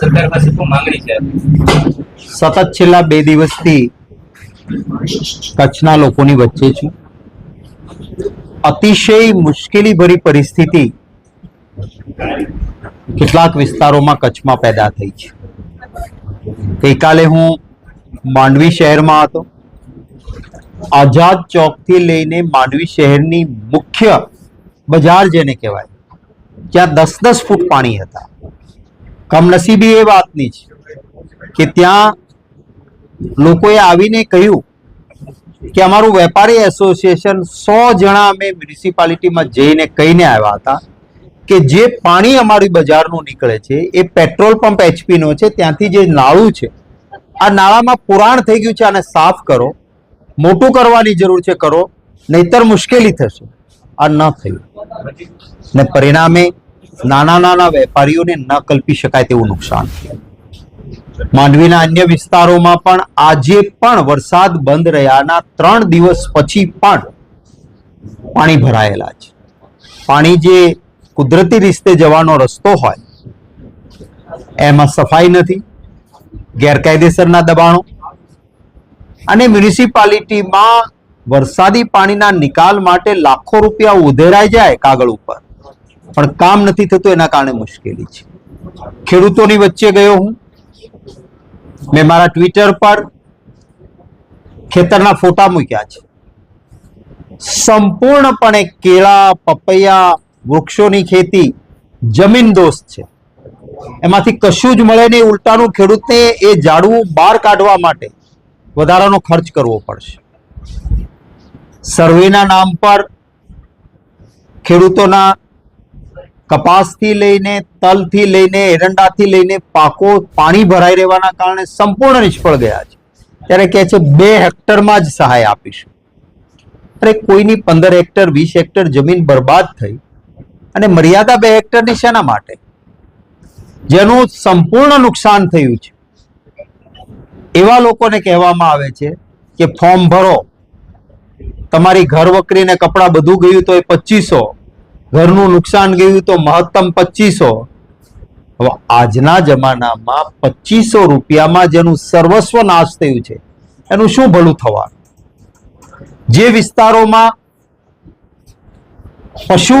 સરકાર પાસે શું માંગણી છે? સતત છેલ્લા બે દિવસથી કચ્છના લોકોની વચ્ચે છું. અતિશય મુશ્કેલી ભરી પરિસ્થિતિ કેટલાક વિસ્તારોમાં કચ્છમાં પેદા થઈ છે. ગઈકાલે હું માંડવી શહેરમાં હતો. આઝાદ ચોકથી લઈને માંડવી શહેરની મુખ્ય બજાર જેને કહેવાય જ્યાં દસ દસ ફૂટ પાણી હતા. કમનસીબી એ વાતની છે કે ત્યાં લોકોએ આવીને કહ્યું કે અમારું વેપારી એસોસિએશન સો જણા અમે મ્યુનિસિપાલિટીમાં જઈને કહીને આવ્યા હતા કે જે પાણી અમારી બજારનું નીકળે છે, એ પેટ્રોલ પંપ એચપીનો છે, ત્યાંથી જે નાળું છે, આ નાળામાં પુરાણ થઈ ગયું છે, આને સાફ કરો, મોટું કરવાની જરૂર છે, કરો, નહીતર મુશ્કેલી થશે. આ ન થયું. ને પરિણામે નાના નાના વેપારીઓને ન કલ્પી શકાય તેવું નુકસાન માંડવીના અન્ય વિસ્તારોમાં પણ આજે પણ વરસાદ બંધ રહ્યાના ત્રણ દિવસ પછી પણ પાણી ભરાયેલા છે. પાણી જે કુદરતી રીતે જવાનો રસ્તો હોય, એમાં સફાઈ નથી, ગેરકાયદેસરના દબાણો અને મ્યુનિસિપાલિટીમાં વરસાદી પાણીના નિકાલ માટે લાખો રૂપિયા ઉધેરાઈ જાય કાગળ ઉપર. પણ કામ નથી થતું એના કારણે મુશ્કેલી છે. ખેડૂતોની વચ્ચે ગયો હું. મેં મારા ટ્વિટર પર ખેતરના ફોટા મૂક્યા છે. સંપૂર્ણપણે કેળા, પપૈયા, વૃક્ષોની ખેતી જમીન દોસ્ત છે. એમાંથી કશું જ મળે નહીં, ઉલટાનું ખેડૂતને એ ઝાડવું બહાર કાઢવા માટે વધારાનો ખર્ચ કરવો પડશે. સર્વેના નામ પર ખેડૂતોના કપાસથી લઈને, તલથી લઈને, એરંડાથી લઈને પાકો પાણી ભરાઈ રહેવાના કારણે સંપૂર્ણ નિષ્ફળ ગયા છે. ત્યારે કહે છે, બે હેક્ટરમાં જ સહાય આપીશું. અરે કોઈની પંદર હેક્ટર, વીસ હેક્ટર જમીન બરબાદ થઈ અને મર્યાદા બે હેક્ટરની શેના માટે? જેનું સંપૂર્ણ નુકસાન થયું છે. એવા લોકોને કહેવામાં આવે છે કે ફોર્મ ભરો. તમારી ઘર વકરીને કપડાં બધું ગયું તો એ પચીસો. ઘરનું નુકસાન ગયું તો મહત્તમ પચીસો. હવે આજના જમાનામાં પચીસો રૂપિયામાં જેનું સર્વસ્વ નાશ થયું છે. એનું શું ભલું થવાનું? જે વિસ્તારોમાં પશુ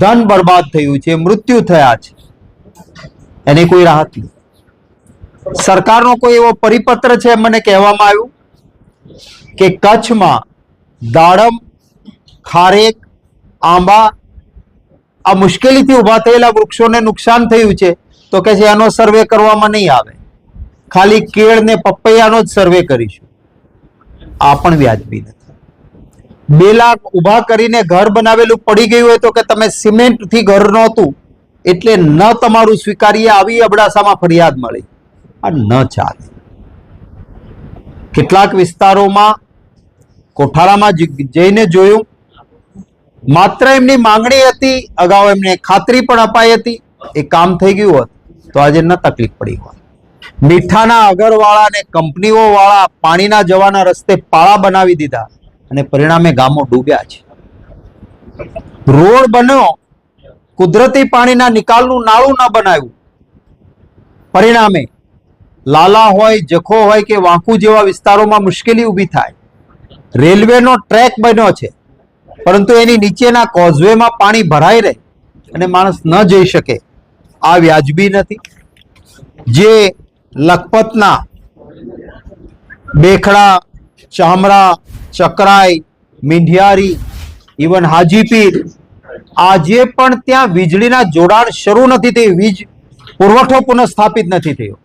ધન બરબાદ થયું છે, મૃત્યુ થયા છે, એની કોઈ રાહત નહીં. સરકારનો કોઈ એવો પરિપત્ર છે મને કહેવામાં આવ્યું કે કચ્છમાં દાડમ, ખારેક, આંબા આ મુશ્કેલીથી ઊભા થયેલા વૃક્ષોને નુકસાન થયું છે, તો કે છે, આનો સર્વે કરવામાં નહીં આવે. ખાલી કેળ ને પપૈયાનો જ સર્વે કરીશું. આ પણ વ્યાજબી નથી. બે લાખ ઊભા કરીને ઘર બનાવેલું પડી ગયું હોય તો કે તમે સિમેન્ટથી ઘર નહોતું, એટલે ન તમારું સ્વીકારીએ આવી અબડાસામાં ફરિયાદ મળી. આ ન ચાલે. કેટલાક વિસ્તારોમાં કોઠારામાં જઈને જોયું માત્ર એમની માંગણી હતી, અગાઉ એમને ખાતરી પણ અપાઈ હતી. એ કામ થઈ ગયું હોત, તો આજે ન તકલીફ પડી હોત. મીઠાના અગરવાળા અને કંપનીઓ વાળા પાણીના જવાના રસ્તે પાળા બનાવી દીધા અને પરિણામે ગામો ડૂબ્યા છે. રોડ બન્યો, કુદરતી પાણીના નિકાલનું નાળું ન બનાવ્યું. પરિણામે, લાલા હોય, જખો હોય કે વાંકુ જેવા વિસ્તારોમાં મુશ્કેલી ઊભી થાય. રેલવેનો ટ્રેક બન્યો છે. પરંતુ એની નીચેના કોઝવેમાં પાણી ભરાઈ રહે અને માણસ ન જઈ શકે. આ વ્યાજબી નથી. જે લખપતના બેખડા ચામરા ચકરાઈ, મીંઢિયારી ઇવન હાજીપીર આજે પણ ત્યાં વીજળીના જોડાણ શરૂ નથી થયું, વીજ પુરવઠો પુનઃસ્થાપિત નથી થયો.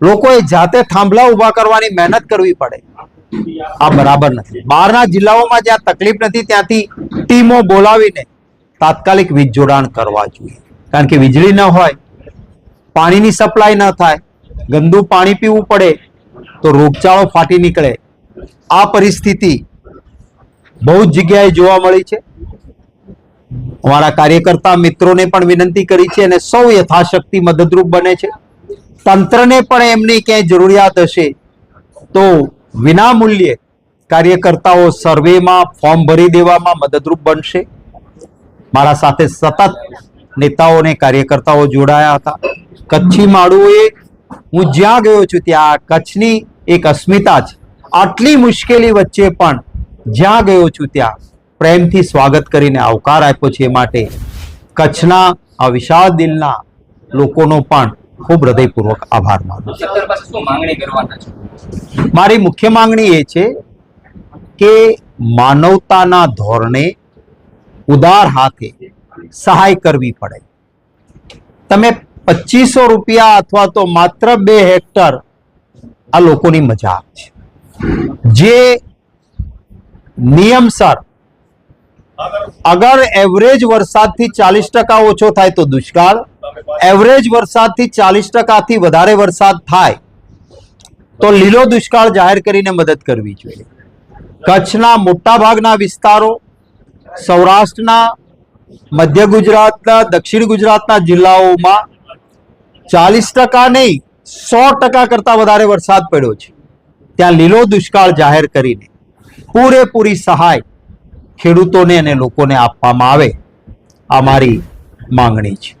લોકોએ જાતે થાંભલા ઊભા કરવાની મહેનત કરવી પડે. આ બરાબર નથી. બહારના જિલ્લાઓમાં જ્યાં તકલીફ નથી, ત્યાંથી ટીમો બોલાવીને તાત્કાલિક વીજ જોડાણ કરવા જોઈએ. કારણ કે વીજળી ન હોય, પાણીની સપ્લાય ન થાય, ગંદુ પાણી પીવું પડે, તો રોગચાળો ફાટી નીકળે. આ પરિસ્થિતિ બહુ જ જગ્યાએ જોવા મળી છે. અમારા કાર્યકર્તા મિત્રોને પણ વિનંતી કરી છે અને સૌ યથાશક્તિ મદદરૂપ બને છે. તંત્રને પણ એમની ક્યાંય જરૂરિયાત હશે, તો વિના મૂલ્યે કાર્યકર્તાઓ સર્વેમાં ફોર્મ ભરી દેવામાં મદદરૂપ બનશે. મારા સાથે સતત નેતાઓ અને કાર્યકર્તાઓ જોડાયા હતા. કચ્છી માળુએ, હું જ્યાં ગયો છું ત્યાં કચ્છની એક અસ્મિતા છે આટલી મુશ્કેલી વચ્ચે પણ જ્યાં ગયો છું ત્યાં પ્રેમથી સ્વાગત કરીને આવકાર આપ્યો છે માટે. કચ્છના આ વિશાળ દિલના લોકોનો પણ ખૂબ હૃદયપૂર્વક આભાર માનું મારી મુખ્ય માંગણી એ છે કે માનવતાના ધોરણે ઉદાર હાથે સહાય કરવી પડે. તમે પચીસો રૂપિયા અથવા તો માત્ર બે હેક્ટર આ લોકોની મજાક છે. જે નિયમસર અગર એવરેજ વરસાદથી ચાલીસ ટકા ઓછો થાય તો દુષ્કાળ એવરેજ વરસાદથી ચાલીસ ટકાથી વધારે વરસાદ થાય તો લીલો દુષ્કાળ જાહેર કરીને મદદ કરવી જોઈએ. કચ્છના મોટાભાગના વિસ્તારો, સૌરાષ્ટ્રના, મધ્ય ગુજરાતના, દક્ષિણ ગુજરાતના જિલ્લાઓમાં ચાલીસ ટકા નહીં, સો ટકા કરતાં વધારે વરસાદ પડ્યો છે. ત્યાં લીલો દુષ્કાળ જાહેર કરીને પૂરેપૂરી સહાય ખેડૂતોને અને લોકોને આપવામાં આવે. આ મારી માંગણી છે.